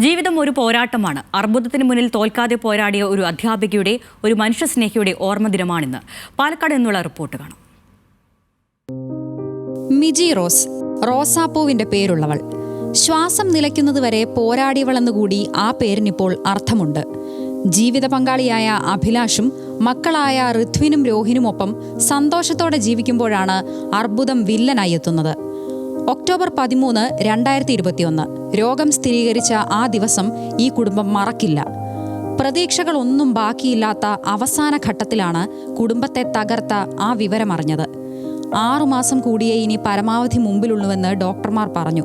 ജീവിതം ഒരു പോരാട്ടമാണ്. അർബുദത്തിന് മുന്നിൽ തോൽക്കാതെ പോരാടിയ ഒരു അധ്യാപികയുടെ ഒരു മനുഷ്യസ്നേഹിയുടെ ഓർമ്മ ദിനമാണിന്ന്. പാലക്കാട് നിന്നുള്ള റിപ്പോർട്ട് കാണാം. മിജി റോസ് റോസാപ്പോവിന്റെ പേരുള്ളവൾ. ശ്വാസം നിലയ്ക്കുന്നതുവരെ പോരാടിയവളെന്നുകൂടി ആ പേരിനിപ്പോൾ അർത്ഥമുണ്ട്. ജീവിത പങ്കാളിയായ അഭിലാഷും മക്കളായ ഋത്വിനും രോഹിനുമൊപ്പം സന്തോഷത്തോടെ ജീവിക്കുമ്പോഴാണ് അർബുദം വില്ലനായി എത്തുന്നത്. ഒക്ടോബർ പതിമൂന്ന് രണ്ടായിരത്തി ഇരുപത്തിയൊന്ന് രോഗം സ്ഥിരീകരിച്ച ആ ദിവസം ഈ കുടുംബം മറക്കില്ല. പ്രതീക്ഷകളൊന്നും ബാക്കിയില്ലാത്ത അവസാന ഘട്ടത്തിലാണ് കുടുംബത്തെ തകർത്ത ആ വിവരമറിഞ്ഞത്. ആറുമാസം കൂടിയേ ഇനി പരമാവധി മുമ്പിലുള്ളൂവെന്ന് ഡോക്ടർമാർ പറഞ്ഞു.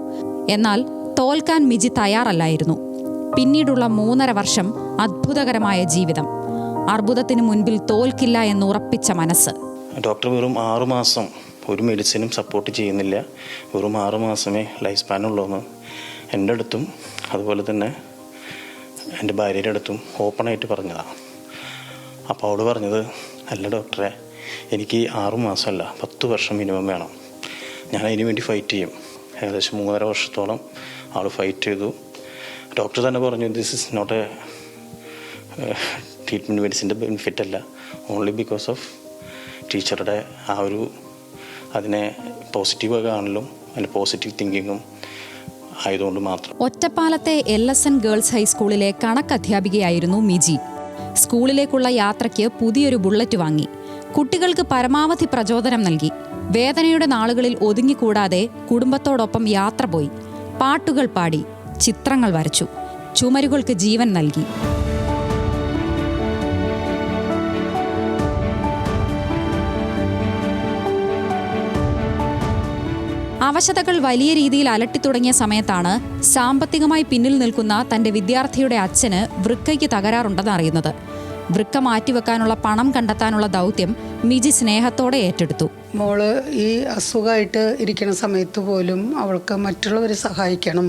എന്നാൽ തോൽക്കാൻ മിജി തയ്യാറല്ലായിരുന്നു. പിന്നീടുള്ള മൂന്നര വർഷം അത്ഭുതകരമായ ജീവിതം. അർബുദത്തിന് മുൻപിൽ തോൽക്കില്ല എന്നുറപ്പിച്ച മനസ്സ്. ഡോക്ടർ വെറും ആറു മാസം ഒരു മെഡിസിനും സപ്പോർട്ട് ചെയ്യുന്നില്ല. വെറും ആറ് മാസമേ ലൈഫ് സ്പാൻ ഉള്ളൂന്ന്. എന്റെ അടുത്തും അതുപോലെ തന്നെ എന്റെ ഭാര്യയുടെ അടുത്തും ഓപ്പണായിട്ട് പറഞ്ഞതാണ് അപ്പോൾ അവൾ പറഞ്ഞത് അല്ല ഡോക്ടറെ എനിക്ക് ആറു മാസമല്ല പത്ത് വർഷം മിനിമം വേണം. ഞാൻ അതിന് വേണ്ടി ഫൈറ്റ് ചെയ്യും. ഏകദേശം മൂന്നര വർഷത്തോളം ആൾ ഫൈറ്റ് ചെയ്തു. ഡോക്ടർ തന്നെ പറഞ്ഞു this is not a treatment മെഡിസിന്റെ benefit അല്ല. ഓൺലി ബിക്കോസ് ഓഫ് ടീച്ചറുടെ ആ ഒരു അതിനെ പോസിറ്റീവ് കാണലും അതിന്റെ പോസിറ്റീവ് തിങ്കിങ്ങും ആയതുകൊണ്ട് മാത്രം. ഒറ്റപ്പാലത്തെ എൽ എസ് എൻ ഗേൾസ് ഹൈസ്കൂളിലെ കണക്ക് അധ്യാപികയായിരുന്നു മിജി. സ്കൂളിലേക്കുള്ള യാത്രയ്ക്ക് പുതിയൊരു ബുള്ളറ്റ് വാങ്ങി. കുട്ടികൾക്ക് പരമാവധി പ്രചോദനം നൽകി. വേദനയുടെ നാളുകളിൽ ഒതുങ്ങിക്കൂടാതെ കുടുംബത്തോടൊപ്പം യാത്ര പോയി. പാട്ടുകൾ പാടി ചിത്രങ്ങൾ വരച്ചു. ചുമരുകൾക്ക് ജീവൻ നൽകി. അവശതകൾ വലിയ രീതിയിൽ അലട്ടിത്തുടങ്ങിയ സമയത്താണ് സാമ്പത്തികമായി പിന്നിൽ നിൽക്കുന്ന തന്റെ വിദ്യാർത്ഥിയുടെ അച്ഛന് വൃക്കയ്ക്ക് തകരാറുണ്ടെന്ന് അറിയുന്നത്. വൃക്ക മാറ്റിവെക്കാനുള്ള പണം കണ്ടെത്താനുള്ള ദൗത്യം മിജി സ്നേഹത്തോടെ ഏറ്റെടുത്തു. മോൾ ഈ അസുഖമായിട്ട് ഇരിക്കുന്ന സമയത്ത് പോലും അവൾക്ക് മറ്റുള്ളവരെ സഹായിക്കണം.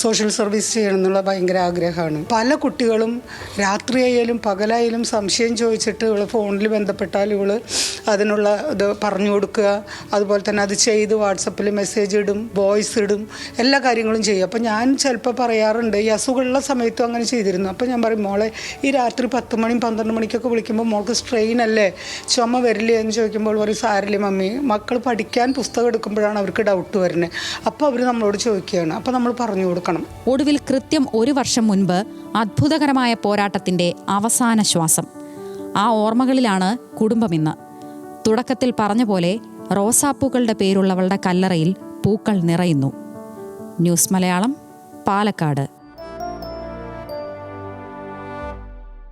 സോഷ്യൽ സർവീസ് ചെയ്യണം എന്നുള്ള ഭയങ്കര ആഗ്രഹമാണ്. പല കുട്ടികളും രാത്രിയായാലും പകലായാലും സംശയം ചോദിച്ചിട്ട് ഇവൾ ഫോണിൽ ബന്ധപ്പെട്ടാൽ ഇവൾ അതിനുള്ള ഇത് പറഞ്ഞു കൊടുക്കുക. അതുപോലെ തന്നെ അത് ചെയ്ത് വാട്സപ്പിൽ മെസ്സേജ് ഇടും വോയിസ് ഇടും എല്ലാ കാര്യങ്ങളും ചെയ്യും അപ്പോൾ ഞാൻ ചിലപ്പോൾ പറയാറുണ്ട് ഈ അസുഖമുള്ള സമയത്തും അങ്ങനെ ചെയ്തിരുന്നു. അപ്പോൾ ഞാൻ പറയും മോളെ ഈ രാത്രി പത്ത് മണി പന്ത്രണ്ട് മണിക്കൊക്കെ വിളിക്കുമ്പോൾ മോൾക്ക് സ്ട്രെയിൻ അല്ലേ? ചുമ വരില്ലേ? എന്ന് ചോദിക്കുമ്പോൾ ഒരു സാരില്ലേ മക്കൾ പഠിക്കാൻ പുസ്തകം എടുക്കുമ്പോഴാണ് അവർക്ക് ഡൗട്ട് വരുന്നത് അപ്പോൾ അവർ നമ്മളോട് ചോദിക്കുകയാണ്. അപ്പോൾ നമ്മൾ പറഞ്ഞു കൊടുക്കണം. ഒടുവിൽ കൃത്യം ഒരു വർഷം മുൻപ് അത്ഭുതകരമായ പോരാട്ടത്തിന്റെ അവസാന ശ്വാസം. ആ ഓർമ്മകളിലാണ് കുടുംബം ഇന്ന്. തുടക്കത്തിൽ പറഞ്ഞ പോലെ റോസാപ്പൂക്കളുടെ പേരുള്ളവളുടെ കല്ലറയിൽ പൂക്കൾ നിറയുന്നു. ന്യൂസ് മലയാളം പാലക്കാട്.